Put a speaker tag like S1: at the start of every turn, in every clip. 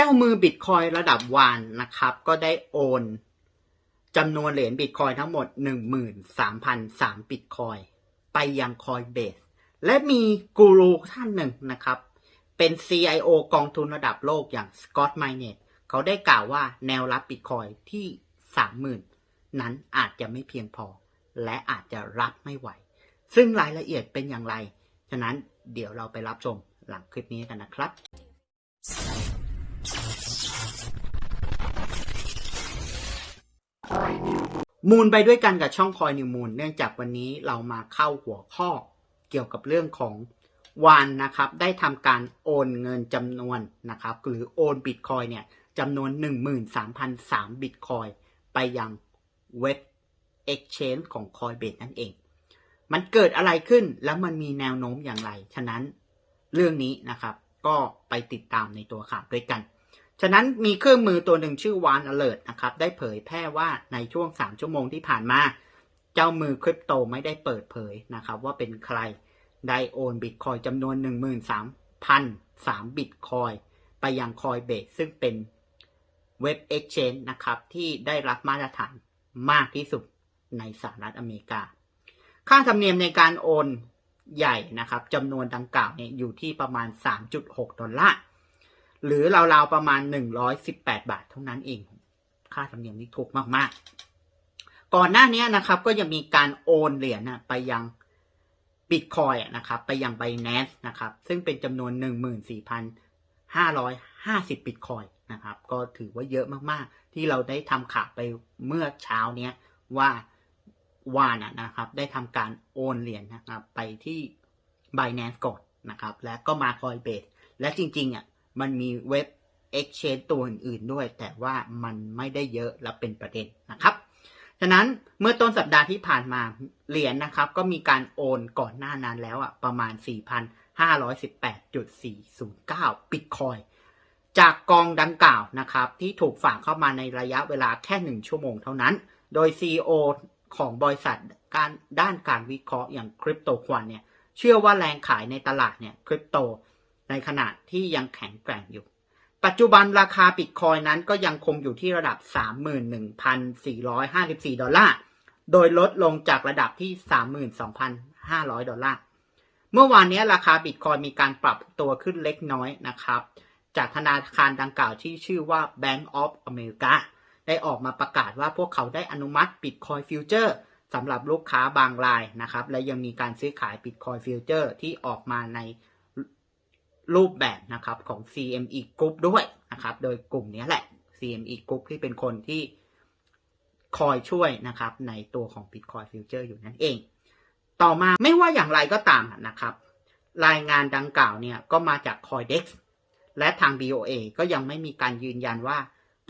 S1: เจ้ามือบิตคอยระดับวานนะครับ ก็ได้โอนจำนวนเหรียญบิตคอยทั้งหมด 13,003บิตคอยไปยังคอยเบส และมีกูรูท่านหนึ่งนะครับ เป็น CIO กองทุนระดับโลกอย่างสกอตไมเนตเขาได้กล่าวว่าแนวรับบิตคอยที่ 30,000 นั้นอาจจะไม่เพียงพอ และอาจจะรับไม่ไหว ซึ่งรายละเอียดเป็นอย่างไร ฉะนั้นเดี๋ยวเราไปรับชมหลังคลิปนี้กันนะครับ มูลไปด้วยกันกับช่องคอยนิวมูลเนื่องจากวันนี้เรามาเข้าหัวข้อเกี่ยวกับเรื่องของวานนะครับ ได้ทำการโอนเงินจำนวนนะครับ หรือโอนบิตคอยเนี่ยจำนวน 13,003บิตคอยไปยังเว็บ Exchange ของ Coinbase นั่นเอง มันเกิดอะไรขึ้นแล้วมันมีแนวโน้มอย่างไร ฉะนั้นเรื่องนี้นะครับ ก็ไปติดตามในตัวข่าวด้วยกัน ฉะนั้นมีเครื่องมือตัวหนึ่งชื่อ One Alert นะครับ ได้เผยแพร่ว่าในช่วง 3 ชั่วโมงที่ผ่านมา เจ้ามือคริปโตไม่ได้เปิดเผยนะครับ ว่าเป็นใครได้โอนบิตคอยจำนวน 13,003บิตคอยไปยังคอยเบสซึ่งเป็นเว็บ Exchange นะครับ ที่ได้รับมาตรฐานมากที่สุดในสหรัฐอเมริกา ค่าธรรมเนียมในการโอนใหญ่นะครับจำนวนดังกล่าวเนี่ยอยู่ที่ประมาณ 3.6 ดอลลาร์ หรือราวๆประมาณ 118 บาทเท่านั้นเอง ค่าธรรมเนียมนี่ถูกมากๆ ก่อนหน้านี้นะครับ ก็จะมีการโอนเหรียญไปยังบิตคอยนะครับ ไปยัง b บ n a n c e นะครับ ซึ่งเป็นจำนวน 14,550บิตคอยนะครับ ก็ถือว่าเยอะมากๆ ที่เราได้ทำข่าวไปเมื่อเช้าเนี้ยว่าวานนะครับ ได้ทำการโอนเหรียญนะครับ ไปที่ Binance ก่อนนะครับ และก็มา Coinbase และจริงๆอะ มันมีเว็บ Exchange ตัวอื่นๆด้วย แต่ว่ามันไม่ได้เยอะและเป็นประเด็นนะครับฉะนั้นเมื่อต้นสัปดาห์ที่ผ่านมาเหรียญนะครับ ก็มีการโอนก่อนหน้านานแล้วอะประมาณ 4,518.409 บิตคอยจากกองดังกล่าวนะครับ ที่ถูกฝากเข้ามาในระยะเวลาแค่หนึ่งชั่วโมงเท่านั้น โดย CEO ของบริษัทการด้านการวิเคราะห์อย่างคริปโตควันเนี่ย เชื่อว่าแรงขายในตลาดเนี่ยคริปโต ในขณะที่ยังแข็งแกร่งอยู่ ปัจจุบันราคาบิตคอยนั้นก็ยังคงอยู่ที่ระดับ 31,454 ดอลลาร์ โดยลดลงจากระดับที่ 32,500 ดอลลาร์ เมื่อวานนี้ราคาบิตคอยมีการปรับตัวขึ้นเล็กน้อยนะครับ จากธนาคารดังกล่าวที่ชื่อว่า Bank of America ได้ออกมาประกาศว่าพวกเขาได้อนุมัติ Bitcoin Future สำหรับลูกค้าบางรายนะครับ และยังมีการซื้อขาย Bitcoin Future ที่ออกมาใน รูปแบบนะครับของ CME Group ด้วยนะครับ โดยกลุ่มนี้แหละ CME Group ที่เป็นคนที่คอยช่วยนะครับ ในตัวของ Bitcoin Future อยู่นั่นเอง ต่อมาไม่ว่าอย่างไรก็ตามนะครับ รายงานดังกล่าวเนี่ยก็มาจาก Coindex และทาง BOA ก็ยังไม่มีการยืนยันว่า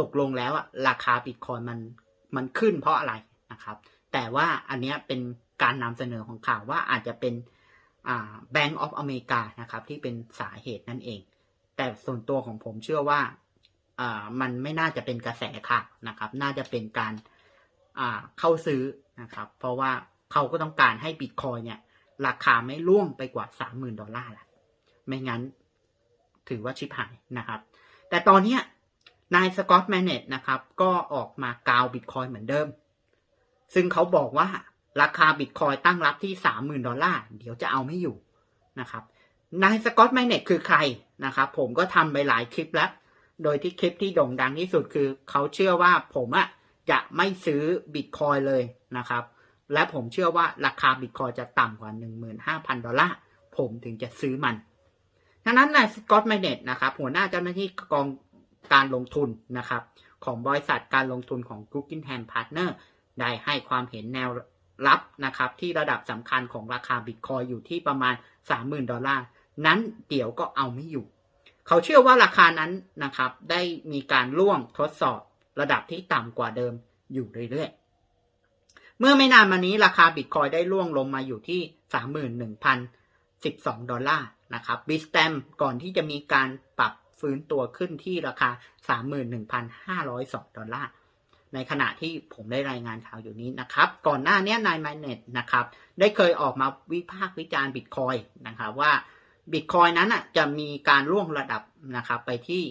S1: ตกลงแล้วราคาบิตคอยมันมันขึ้นเพราะอะไรนะครับ แต่ว่าอันนี้เป็นการนำเสนอของข่าวว่าอาจจะเป็น Bank of America นะครับ ที่เป็นสาเหตุนั่นเอง แต่ส่วนตัวของผมเชื่อว่ามันไม่น่าจะเป็นกระแสข่าวนะครับ น่าจะเป็นการเข้าซื้อนะครับ เพราะว่าเขาก็ต้องการให้บิตคอยเนี่ย ราคาไม่ล่วงไปกว่า 30,000 ดอลลาร์ละไม่งั้นถือว่าชิบหายนะครับ แต่ตอนนี้นายสกอตแมนเนตนะครับ ก็ออกมากาวบิตคอยเหมือนเดิม ซึ่งเขาบอกว่า ราคาบิตคอยตั้งรับที่ 30,000 ดอลลาร์เดี๋ยวจะเอาไม่อยู่นะครับนายสกอตแมนเนตคือใครนะครับผมก็ทำไปหลายคลิปแล้ว โดยที่คลิปที่โด่งดังที่สุดคือเขาเชื่อว่าผมอะจะไม่ซื้อบิตคอยเลยนะครับ และผมเชื่อว่าราคาบิตคอยจะต่ำกว่า 15,000 ดอลลาร์ผมถึงจะซื้อมันดังนั้นนายสกอตแมนเนตนะครับหัวหน้าเจ้าหน้าที่กองการลงทุนนะครับของบริษัทการลงทุนของ Guggenheim Partner ได้ให้ความเห็นแนว รับนะครับที่ระดับสำคัญของราคาบิตคอยอยู่ที่ประมาณ 30,000 ดอลลาร์ นั้นเดี๋ยวก็เอาไม่อยู่ เขาเชื่อว่าราคานั้นนะครับได้มีการล่วงทดสอบระดับที่ต่ำกว่าเดิมอยู่เรื่อยๆ เมื่อไม่นานมานี้ราคาบิตคอยได้ล่วงลงมาอยู่ที่ 31,012 ดอลลาร์นะครับบิสแตมก่อนที่จะมีการปรับฟื้นตัวขึ้นที่ราคา 31,502 ดอลลาร์ ในขณะที่ผมได้รายงานข่าวอยู่นี้นะครับ ก่อนหน้านี้นายมายเน็ตนะครับ ได้เคยออกมาวิพากษ์วิจารณ์บิตคอยนะครับว่าบิตคอยนั้นอะจะมีการล่วงระดับนะครับไปที่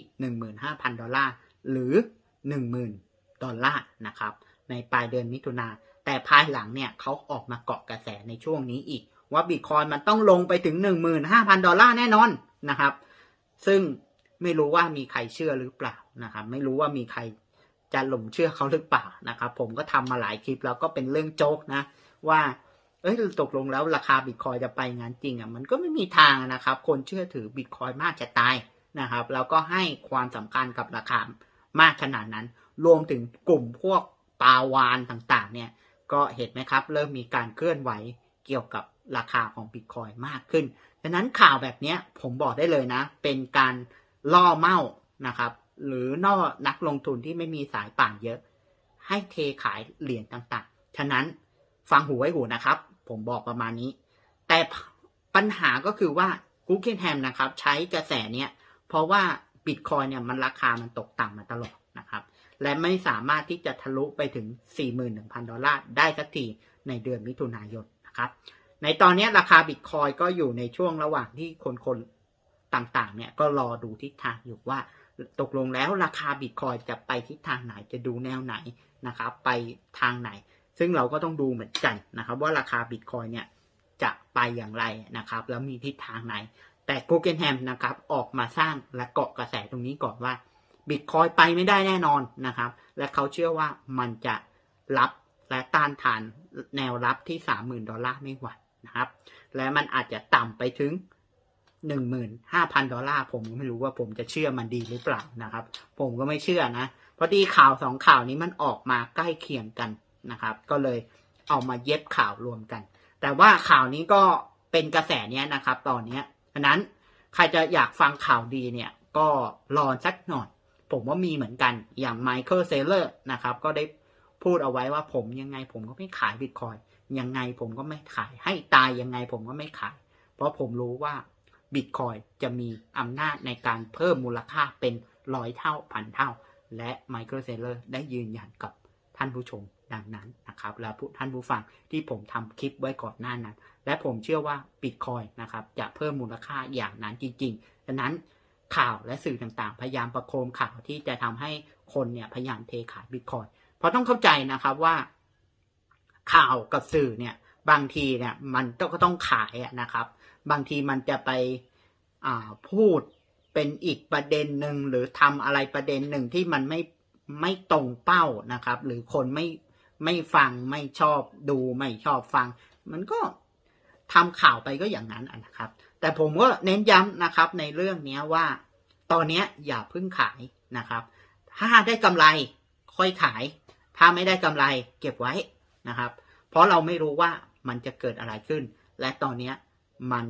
S1: 15,000 ดอลลาร์หรือ 10,000 ดอลลาร์นะครับในปลายเดือนมิถุนาแต่ภายหลังเนี่ยเขาออกมาเกาะกระแสในช่วงนี้อีก ว่าบิตคอยมันต้องลงไปถึง 15,000 ดอลลาร์แน่นอนนะครับ ซึ่งไม่รู้ว่ามีใครเชื่อหรือเปล่านะครับ ไม่รู้ว่ามีใคร จะหลงเชื่อเขาหรือเปล่านะครับผมก็ทำมาหลายคลิปแล้วก็เป็นเรื่องโจ๊กนะ ว่าเอ้ยตกลงแล้วราคาบิตคอยจะไปงานจริงอะมันก็ไม่มีทางนะครับ คนเชื่อถือบิตคอยมากจะตายนะครับ แล้วก็ให้ความสำคัญกับราคามากขนาดนั้น รวมถึงกลุ่มพวกปาวานต่างๆ เนี่ยก็เห็นไหมครับ เริ่มมีการเคลื่อนไหวเกี่ยวกับราคาของบิตคอยมากขึ้นดังนั้นข่าวแบบนี้ผมบอกได้เลยนะ เป็นการล่อเมานะครับ หรือนอกนักลงทุนที่ไม่มีสายป่านเยอะ ให้เทขายเหรียญต่างๆ ฉะนั้นฟังหูไว้หูนะครับ ผมบอกประมาณนี้ แต่ปัญหาก็คือว่า Google Ham นะครับ ใช้กระแสเนี้ย เพราะว่าบิตคอยเนี่ยมันราคามันตกต่ำมาตลอดนะครับ และไม่สามารถที่จะทะลุไปถึง 41,000 ดอลลาร์ได้สักทีในเดือนมิถุนายนนะครับ ในตอนนี้ราคาบิตคอยก็อยู่ในช่วงระหว่างที่คนๆต่างๆ เนี่ยก็รอดูทิศทางอยู่ว่า ตกลงแล้วราคาบิตคอยจะไปทิศทางไหนจะดูแนวไหนนะครับ ไปทางไหน ซึ่งเราก็ต้องดูเหมือนกันนะครับ ว่าราคาบิตคอยเนี่ยจะไปอย่างไรนะครับ แล้วมีทิศทางไหน แต่ Google Ham นะครับออกมาสร้างและเกาะกระแสตรงนี้ก่อนว่าบิตคอยไปไม่ได้แน่นอนนะครับ และเขาเชื่อว่ามันจะรับและต้านทานแนวรับที่ 30,000 ดอลลาร์ไม่ไหวนะครับ และมันอาจจะต่ำไปถึง 15,000 ดอลลาร์ผมก็ไม่รู้ว่าผมจะเชื่อมันดีหรือเปล่านะครับ ผมก็ไม่เชื่อนะเพราะที่ข่าวสองข่าวนี้มันออกมาใกล้เคียงกันนะครับ ก็เลยเอามาเย็บข่าวรวมกัน แต่ว่าข่าวนี้ก็เป็นกระแสเนี้ยนะครับ ตอนเนี้ยฉะนั้นใครจะอยากฟังข่าวดีเนี่ย ก็รอสักหน่อย ผมว่ามีเหมือนกันอย่างไมเคิลเซเลอร์นะครับ ก็ได้พูดเอาไว้ว่าผมยังไงผมก็ไม่ขายบิตคอยยังไงผมก็ไม่ขาย ให้ตายยังไงผมก็ไม่ขาย เพราะผมรู้ว่า บิตคอยจะมีอำนาจในการเพิ่มมูลค่าเป็นร้อยเท่าพันเท่า และไมเคิลเซเลอร์ได้ยืนยันกับท่านผู้ชมดังนั้นนะครับ และผู้ท่านผู้ฟังที่ผมทำคลิปไว้ก่อนหน้านั้น และผมเชื่อว่าบิตคอยนะครับจะเพิ่มมูลค่าอย่างนั้นจริงๆดังนั้นข่าวและสื่อต่างๆ พยายามประโคมข่าวที่จะทำให้คนเนี่ยพยายามเทขายบิตคอยเพราะต้องเข้าใจนะครับว่า ข่าวกับสื่อเนี่ยบางทีเนี่ยมันก็ต้องขายนะครับ บางทีมันจะไปพูดเป็นอีกประเด็นหนึ่งหรือทำอะไรประเด็นหนึ่งที่มันไม่ไม่ตรงเป้านะครับ หรือคนไม่ไม่ฟังไม่ชอบดูไม่ชอบฟัง มันก็ทำข่าวไปก็อย่างนั้นนะครับ แต่ผมก็เน้นย้ำนะครับในเรื่องนี้ว่า ตอนนี้อย่าพึ่งขายนะครับ ถ้าได้กำไรค่อยขาย ถ้าไม่ได้กำไรเก็บไว้นะครับ เพราะเราไม่รู้ว่ามันจะเกิดอะไรขึ้น และตอนนี้ มัน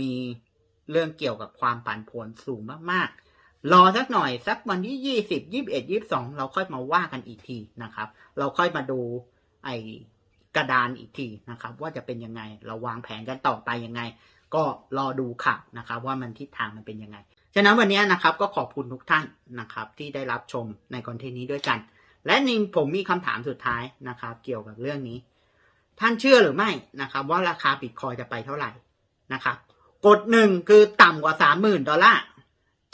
S1: มีเรื่องเกี่ยวกับความผันผวนสูงมากๆ รอสักหน่อยสักวันที่ยี่สิบยี่บเอ็ดยี่บสองเราค่อยมาว่ากันอีกทีนะครับ เราค่อยมาดูไอกระดานอีกทีนะครับ ว่าจะเป็นยังไง เราวางแผนกันต่อไปยังไง ก็รอดูข่าวนะครับ ว่ามันทิศทางมันเป็นยังไง ฉะนั้นวันนี้นะครับก็ขอบคุณทุกท่านนะครับ ที่ได้รับชมในคอนเทนต์นี้ด้วยกัน และนิงผมมีคำถามสุดท้ายนะครับ เกี่ยวกับเรื่องนี้ ท่านเชื่อหรือไม่นะครับว่าราคาบิตคอยจะไปเท่าไหร่นะครับกฎหนึ่งคือต่ำกว่าสามหมื่นดอลลาร์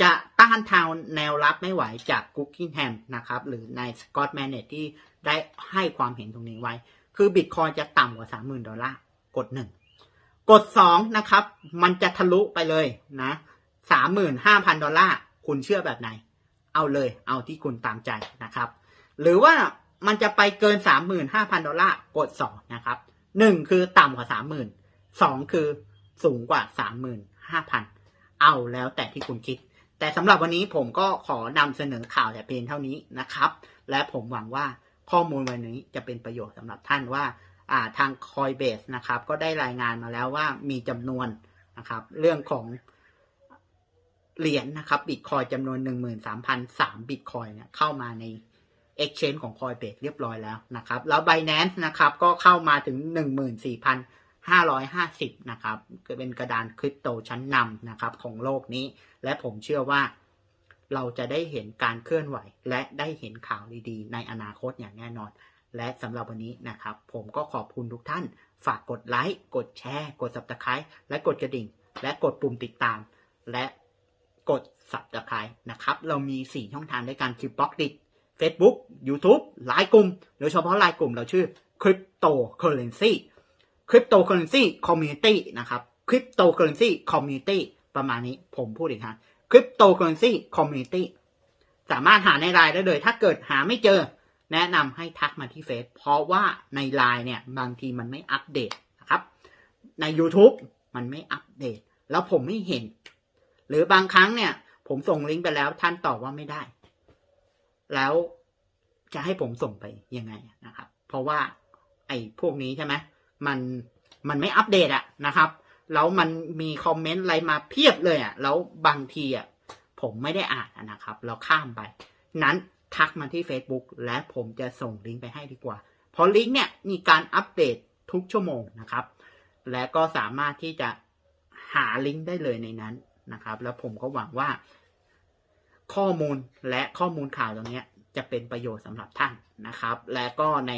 S1: จะต้านทานแนวรับไม่ไหวจากกุ๊กกิ้งแฮมนะครับหรือในสกอตแมนเนตที่ได้ให้ความเห็นตรงนี้ไว้ คือบิตคอยจะต่ำกว่าสามหมื่นดอลลาร์กฎหนึ่งกฎสองนะครับ มันจะทะลุไปเลยนะสามหมื่นห้าพันดอลลาร์ คุณเชื่อแบบไหน เอาเลย เอาที่คุณตามใจนะครับ หรือว่า มันจะไปเกินสามหมื่นห้าพันดอลลาร์กดสองนะครับหนึ่งคือต่ำกว่าสามหมื่นสองคือสูงกว่า 35,000 เอาแล้วแต่ที่คุณคิด แต่สำหรับวันนี้ผมก็ขอนำเสนอข่าวแต่เพียงเท่านี้นะครับ และผมหวังว่าข้อมูลวันนี้จะเป็นประโยชน์สำหรับท่านว่าทาง Coinbase นะครับ ก็ได้รายงานมาแล้วว่ามีจำนวนนะครับ เรื่องของเหรียญนะครับบิตคอยจำนวน 13,003บิตคอยเนี่ยเข้ามาใน Exchange ของ Coinbase เรียบร้อยแล้วนะครับ แล้ว Binance นะครับก็เข้ามาถึง 14,550 นะครับเป็นกระดานคริปโตชั้นนำนะครับของโลกนี้ และผมเชื่อว่าเราจะได้เห็นการเคลื่อนไหว และได้เห็นข่าวดีๆ ในอนาคตอย่างแน่นอน และสำหรับวันนี้นะครับ ผมก็ขอบคุณทุกท่าน ฝากกดไลค์ กดแชร์ กด subscribe และกดกระดิ่ง และกดปุ่มติดตาม และกด subscribe นะครับ เรามี 4 ช่องทางด้วยกันคือบล็อกดิ Facebook YouTube ไลน์กลุ่มโดยเฉพาะไลน์กลุ่มเราชื่อ Cryptocurrency Cryptocurrency Community นะครับ Cryptocurrency Community ประมาณนี้ผมพูดอีกครั้ง Cryptocurrency Community สามารถหาในไลน์ได้เลย ถ้าเกิดหาไม่เจอ แนะนำให้ทักมาที่เฟซเพราะว่าในไลน์เนี่ย บางทีมันไม่อัปเดตนะครับ ใน YouTube มันไม่อัปเดต แล้วผมไม่เห็น หรือบางครั้งเนี่ย ผมส่งลิงก์ไปแล้วท่านตอบว่าไม่ได้ แล้วจะให้ผมส่งไปยังไงนะครับ เพราะว่าไอ้พวกนี้ใช่ไหมมันมันไม่อัปเดตอะนะครับ แล้วมันมีคอมเมนต์อะไรมาเพียบเลยอะแล้วบางทีอะผมไม่ได้อ่านนะครับ เราข้ามไป นั้นทักมาที่ Facebook และผมจะส่งลิงก์ไปให้ดีกว่า เพราะลิงก์เนี่ยมีการอัปเดตทุกชั่วโมงนะครับ และก็สามารถที่จะหาลิงก์ได้เลยในนั้นนะครับ แล้วผมก็หวังว่า ข้อมูลและข้อมูลข่าวตรงนี้จะเป็นประโยชน์สำหรับท่านนะครับ และก็ใน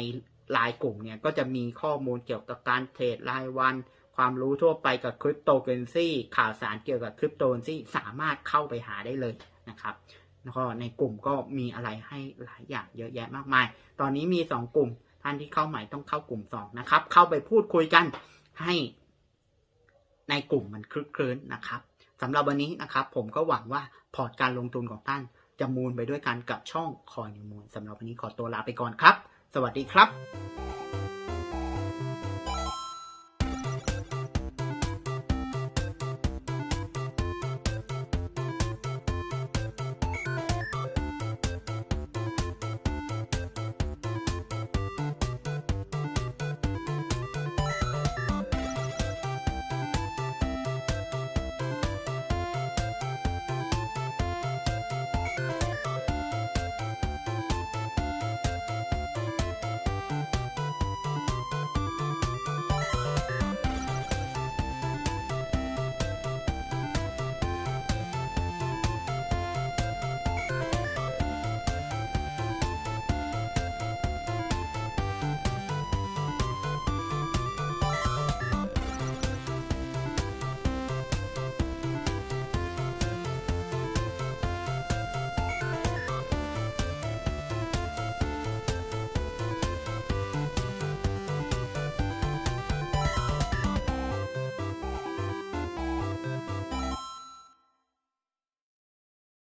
S1: ไลน์กลุ่มเนี่ยก็จะมีข้อมูลเกี่ยวกับการเทรดรายวัน ความรู้ทั่วไปกับคริปโตเคอเรนซีข่าวสารเกี่ยวกับคริปโตเคอเรนซีสามารถเข้าไปหาได้เลยนะครับแล้วก็ในกลุ่มก็มีอะไรให้หลายอย่างเยอะแยะมากมาย ตอนนี้มี 2 กลุ่ม ท่านที่เข้าใหม่ต้องเข้ากลุ่ม 2 นะครับ เข้าไปพูดคุยกันให้ในกลุ่มมันคลึกคลื้นนะครับสำหรับวันนี้นะครับ ผมก็หวังว่า พอร์ตการลงทุนของท่านจะมูลไปด้วยกันกับช่องคอยนิวมูลสำหรับวันนี้ขอตัวลาไปก่อนครับ สวัสดีครับ